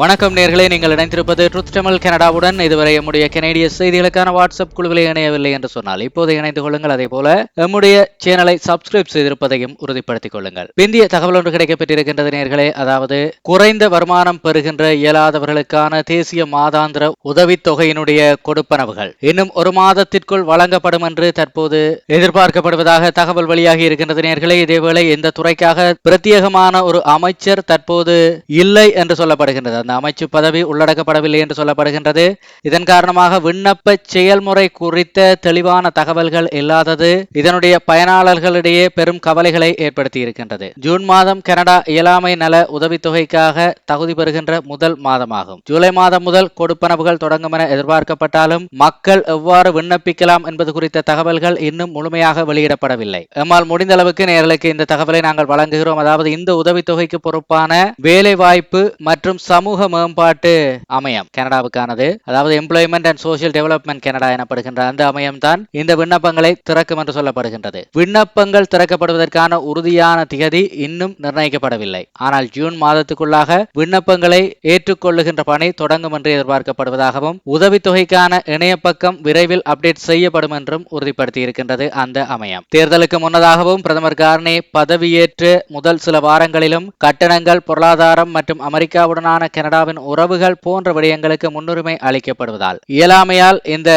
வணக்கம் நேர்களே நீங்கள் இணைந்திருப்பது ட்ருத் தமிழ் கனடாவுடன். இதுவரை நம்முடைய கனேடிய செய்திகளுக்கான வாட்ஸ்அப் குழுவிலே இணையவில்லை என்று சொன்னால் இப்போது இணைந்து கொள்ளுங்கள். அதே போல நம்முடைய சேனலை சப்ஸ்கிரைப் செய்திருப்பதையும் உறுதிப்படுத்திக் கொள்ளுங்கள். பிந்திய தகவல் ஒன்று கிடைக்கப்பட்டிருக்கின்றது நேர்களே அதாவது குறைந்த வருமானம் பெறுகின்ற இயலாதவர்களுக்கான தேசிய மாதாந்திர உதவித்தொகையினுடைய கொடுப்பனவுகள் இன்னும் ஒரு மாதத்திற்குள் வழங்கப்படும் என்று தற்போது எதிர்பார்க்கப்படுவதாக தகவல் வெளியாகி இருக்கின்றது நேர்களே. இதேவேளை இந்த துறைக்காக பிரத்யேகமான ஒரு அமைச்சர் தற்போது இல்லை என்று சொல்லப்படுகின்றது. அந்த அமைச்சு பதவி உள்ளடக்கப்படவில்லை என்று சொல்லப்படுகின்றது. இதன் காரணமாக விண்ணப்ப செயல்முறை குறித்த தெளிவான தகவல்கள் இல்லாதது இதனுடைய பயனாளர்களிடையே பெரும் கவலைகளை ஏற்படுத்தி இருக்கின்றது ஜூன் மாதம் கனடா இயலாமை நல உதவித்தொகைக்காக தகுதி பெறுகின்ற முதல் மாதமாகும். ஜூலை மாதம் முதல் கொடுப்பனவுகள் தொடங்கும் என எதிர்பார்க்கப்பட்டாலும் மக்கள் எவ்வாறு விண்ணப்பிக்கலாம் என்பது குறித்த தகவல்கள் இன்னும் முழுமையாக வெளியிடப்படவில்லை. எம்மால் முடிந்த அளவுக்கு நேர்களுக்கு இந்த தகவலை நாங்கள் வழங்குகிறோம். அதாவது இந்த உதவித்தொகைக்கு பொறுப்பான வேலை வாய்ப்பு மற்றும் சமூக சமூக மேம்பாட்டு அமையம் கனடாவுக்கானது. அதாவது employment and social development Canada எனப்படுகின்ற அந்த அமையம் தான் இந்த விண்ணப்பங்களை திறக்கும் என்று சொல்லப்படுகின்றது. விண்ணப்பங்கள் திறக்கப்படுவதற்கான உறுதியான திகதி இன்னும் நிர்ணயிக்கப்படவில்லை. ஆனால் ஜூன் மாதத்துக்குள்ளாக விண்ணப்பங்களை ஏற்றுக்கொள்ளுகின்ற பணி தொடங்கும் என்று எதிர்பார்க்கப்படுவதாகவும் உதவித்தொகைக்கான இணைய பக்கம் விரைவில் அப்டேட் செய்யப்படும் என்றும் உறுதிப்படுத்தியிருக்கின்றது அந்த அமையம். தேர்தலுக்கு முன்னதாகவும் பிரதமர் கார்னே பதவியேற்று முதல் சில வாரங்களிலும் கட்டணங்கள் பொருளாதாரம் மற்றும் அமெரிக்காவுடனான கனடாவின் உறவுகள் போன்ற விடயங்களுக்கு முன்னுரிமை அளிக்கப்படுவதால் இயலாமையால் இந்த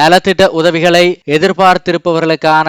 நலத்திட்ட உதவிகளை எதிர்பார்த்திருப்பவர்களுக்கான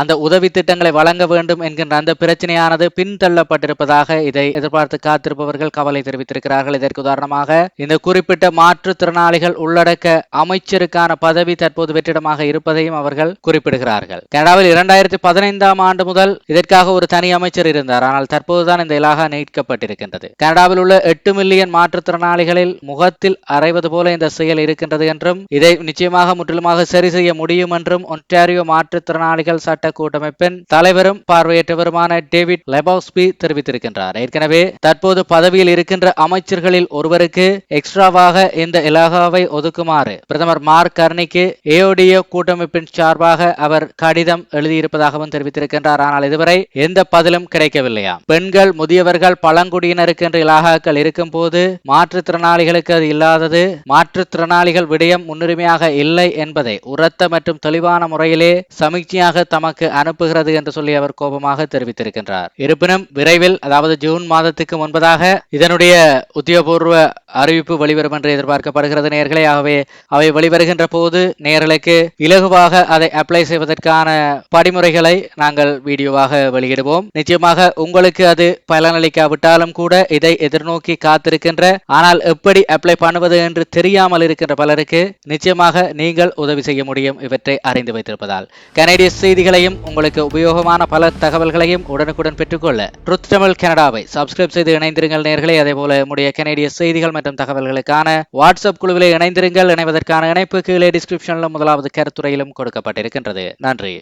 அந்த உதவி திட்டங்களை வழங்க வேண்டும் என்கின்ற அந்த பிரச்சனையானது பின்தள்ளப்பட்டிருப்பதாக இதை எதிர்பார்த்து காத்திருப்பவர்கள் கவலை தெரிவித்திருக்கிறார்கள். இதற்கு உதாரணமாக இந்த குறிப்பிட்ட மாற்றுத்திறனாளிகள் உள்ளடக்க அமைச்சருக்கான பதவி தற்போது வெற்றிடமாக இருப்பதையும் அவர்கள் குறிப்பிடுகிறார்கள். கனடாவில் இரண்டாயிரத்தி பதினைந்தாம் ஆண்டு முதல் இதற்காக ஒரு தனி அமைச்சர் இருந்தார். ஆனால் தற்போதுதான் இந்த இலாகா நீக்கப்பட்டிருக்கின்றது கனடாவில் உள்ள எட்டு மில்லியன் மாற்றுத்திறனாளிகளில் முகத்தில் அறைவது போல இந்த செயல் இருக்கின்றது என்றும் இதை நிச்சயமாக முற்றிலுமாக சரி செய்ய முடியும் என்றும் ஒன்டாரியோ மாற்றுத்திறனாளிகள் சட்ட கூட்டமைப்பின் தலைவரும் பார்வையற்றவருமான டேவிட் லெபாஸ்பி தெரிவித்திருக்கின்றார். ஏற்கனவே தற்போது பதவியில் இருக்கின்ற அமைச்சர்களில் ஒருவருக்கு எக்ஸ்ட்ராவாக இந்த இலாகாவை ஒதுக்குமாறு பிரதமர் மார்க் கர்னிக்கு ஏஓடிஓ கூட்டமைப்பின் சார்பாக அவர் கடிதம் எழுதியிருப்பதாகவும் தெரிவித்திருக்கின்றார். ஆனால் இதுவரை எந்த பதிலும் கிடைக்கவில்லையா பெண்கள் முதியவர்கள் பழங்குடியினருக்கு என்ற இலாகாக்கள் இருக்கும் போது மாற்றுத்திறனாளிகளுக்கு அது இல்லாதது. மாற்றுத்திறனாளிகள் விடயம் முன்னுரிமையாக இல்லை என்பதை உரத்த மற்றும் தெளிவான முறையிலே சமீட்சையாக தமக்கு அனுப்புகிறது என்று சொல்லி அவர் கோபமாக தெரிவித்திருக்கின்றார். இருப்பினும் விரைவில் அதாவது ஜூன் மாதத்துக்கு முன்பதாக இதனுடைய உத்தியோகபூர்வ அறிவிப்பு வெளிவரும் என்று எதிர்பார்க்கப்படுகிறது நேர்களே. ஆகவே அவை வெளிவருகின்ற போது நேர்களுக்கு இலகுவாக அதை அப்ளை செய்வதற்கான படிமுறைகளை நாங்கள் வீடியோவாக வெளியிடுவோம். நிச்சயமாக உங்களுக்கு அது பலனளிக்காவிட்டாலும் கூட இதை எதிர்நோக்கி காத்திருக்கின்ற ஆனால் எப்படி அப்ளை பண்ணுவது என்று தெரியாமல் இருக்கின்ற பலருக்கு நிச்சயமாக நீங்கள் உதவி செய்ய முடியும். இவற்றை அறிந்து வைத்திருப்பதால். கனேடிய செய்திகளையும் உங்களுக்கு உபயோகமான பல தகவல்களையும் உடனுக்குடன் பெற்றுக்கொள்ள ட்ருத் தமிழ் கனடாவை சப்ஸ்கிரைப் செய்து இணைந்திருங்கள் நேர்களை. அதே போல நம்முடைய கனேடிய செய்திகள் மற்றும் தகவல்களுக்கான வாட்ஸ்அப் குழுவிலே இணைந்திருங்கள். இணைவதற்கான இணைப்பு கீழே டிஸ்கிரிப்ஷனிலும் முதலாவது கருத்துறையிலும் கொடுக்கப்பட்டிருக்கின்றது. நன்றி.